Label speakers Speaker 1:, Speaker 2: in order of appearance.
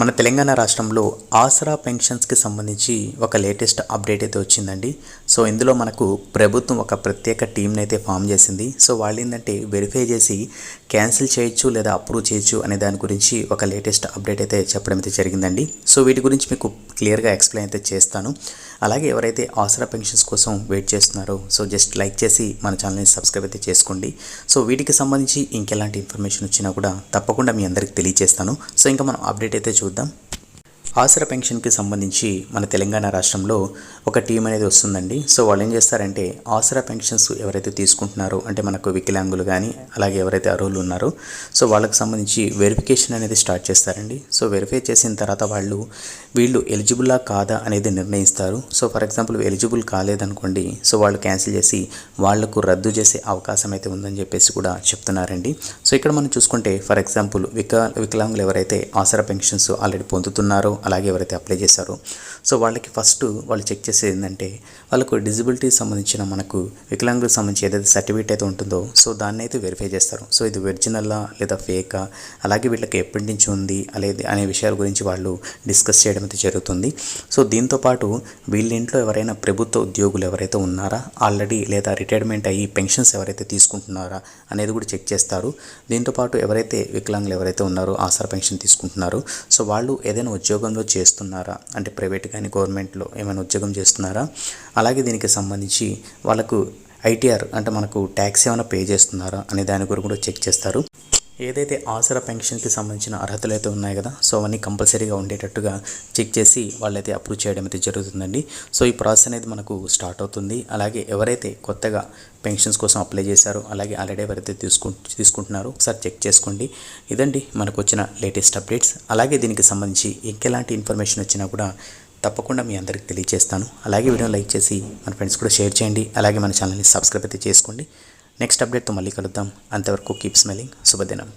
Speaker 1: మన తెలంగాణ రాష్ట్రంలో ఆసరా పెన్షన్స్కి సంబంధించి ఒక లేటెస్ట్ అప్డేట్ అయితే వచ్చిందండి. సో ఇందులో మనకు ప్రభుత్వం ఒక ప్రత్యేక టీంని అయితే ఫామ్ చేసింది. సో వాళ్ళు ఏంటంటే వెరిఫై చేసి క్యాన్సిల్ చేయొచ్చు లేదా అప్రూవ్ చేయొచ్చు అనే దాని గురించి ఒక లేటెస్ట్ అప్డేట్ అయితే చెప్పడం అయితే జరిగిందండి. సో వీటి గురించి మీకు క్లియర్గా ఎక్స్ప్లెయిన్ అయితే చేస్తాను. అలాగే ఎవరైతే ఆసరా పెన్షన్స్ కోసం వెయిట్ చేస్తున్నారో సో జస్ట్ లైక్ చేసి మన ఛానల్ని సబ్స్క్రైబ్ అయితే చేసుకోండి. సో వీటికి సంబంధించి ఇంకెలాంటి ఇన్ఫర్మేషన్ వచ్చినా కూడా తప్పకుండా మీ అందరికి తెలియజేస్తాను. సో ఇంకా మనం అప్డేట్ అయితే చూ చూద్దాం ఆసరా పెన్షన్కి సంబంధించి మన తెలంగాణ రాష్ట్రంలో ఒక టీం అనేది వస్తుందండి. సో వాళ్ళు ఏం చేస్తారంటే ఆసరా పెన్షన్స్ ఎవరైతే తీసుకుంటున్నారో అంటే మనకు వికలాంగులు కానీ అలాగే ఎవరైతే అర్హులు ఉన్నారో సో వాళ్ళకి సంబంధించి వెరిఫికేషన్ అనేది స్టార్ట్ చేస్తారండి. సో వెరిఫై చేసిన తర్వాత వాళ్ళు వీళ్ళు ఎలిజిబుల్లా కాదా అనేది నిర్ణయిస్తారు. సో ఫర్ ఎగ్జాంపుల్ ఎలిజిబుల్ కాలేదనుకోండి సో వాళ్ళు క్యాన్సిల్ చేసి వాళ్ళకు రద్దు చేసే అవకాశం అయితే ఉందని చెప్పేసి కూడా చెప్తున్నారండి. సో ఇక్కడ మనం చూసుకుంటే ఫర్ ఎగ్జాంపుల్ విక వికలాంగులు ఎవరైతే ఆసరా పెన్షన్స్ ఆల్రెడీ పొందుతున్నారో అలాగే ఎవరైతే అప్లై చేశారో. సో వాళ్ళకి ఫస్ట్ వాళ్ళు చెక్ చేసేది ఏంటంటే వాళ్ళకు డిజిబిలిటీ సంబంధించిన మనకు వికలాంగులకు సంబంధించి ఏదైతే సర్టిఫికేట్ అయితే ఉంటుందో సో దాన్ని అయితే వెరిఫై చేస్తారు. సో ఇది ఒరిజినల్లా లేదా ఫేకా అలాగే వీళ్ళకి ఎప్పటి నుంచి ఉంది? అనేది అనే విషయాల గురించి వాళ్ళు డిస్కస్ చేయడం అయితే జరుగుతుంది. సో దీంతోపాటు వీళ్ళ ఇంట్లో ఎవరైనా ప్రభుత్వ ఉద్యోగులు ఎవరైతే ఉన్నారా? ఆల్రెడీ లేదా రిటైర్మెంట్ అయ్యి పెన్షన్స్ ఎవరైతే తీసుకుంటున్నారా? అనేది కూడా చెక్ చేస్తారు. దీంతోపాటు ఎవరైతే వికలాంగులు ఎవరైతే ఉన్నారో ఆసరా పెన్షన్ తీసుకుంటున్నారో సో వాళ్ళు ఏదైనా ఉద్యోగంలో చేస్తున్నారా? అంటే ప్రైవేట్ కానీ గవర్నమెంట్లో ఏమైనా ఉద్యోగం చేస్తున్నారా? అలాగే దీనికి సంబంధించి వాళ్ళకు ఐటీఆర్ అంటే మనకు ట్యాక్స్ ఏమైనా పే చేస్తున్నారా? అనే దాని గురించి కూడా చెక్ చేస్తారు. ఏదైతే ఆసరా పెన్షన్కి సంబంధించిన అర్హతలు అయితే ఉన్నాయి కదా సో అవన్నీ కంపల్సరీగా ఉండేటట్టుగా చెక్ చేసి వాళ్ళైతే అప్రూవ్ చేయడం అయితే జరుగుతుందండి. సో ఈ ప్రాసెస్ అనేది మనకు స్టార్ట్ అవుతుంది. అలాగే ఎవరైతే కొత్తగా పెన్షన్స్ కోసం అప్లై చేశారో అలాగే ఆల్రెడీ ఎవరైతే తీసుకు తీసుకుంటున్నారో ఒకసారి చెక్ చేసుకోండి. ఇదండి మనకు వచ్చిన లేటెస్ట్ అప్డేట్స్. అలాగే దీనికి సంబంధించి ఇంకెలాంటి ఇన్ఫర్మేషన్ వచ్చినా కూడా తప్పకుండా మీ అందరికి తెలియజేస్తాను అలాగే వీడియో లైక్ చేసి మన ఫ్రెండ్స్ కూడా షేర్ చేయండి. అలాగే మన ఛానల్ని సబ్స్క్రైబ్ అయితే చేసుకోండి. నెక్స్ట్ అప్డేట్తో మళ్ళీ కలుద్దాం. అంతవరకు కీప్ స్మెలింగ్ శుభదినం.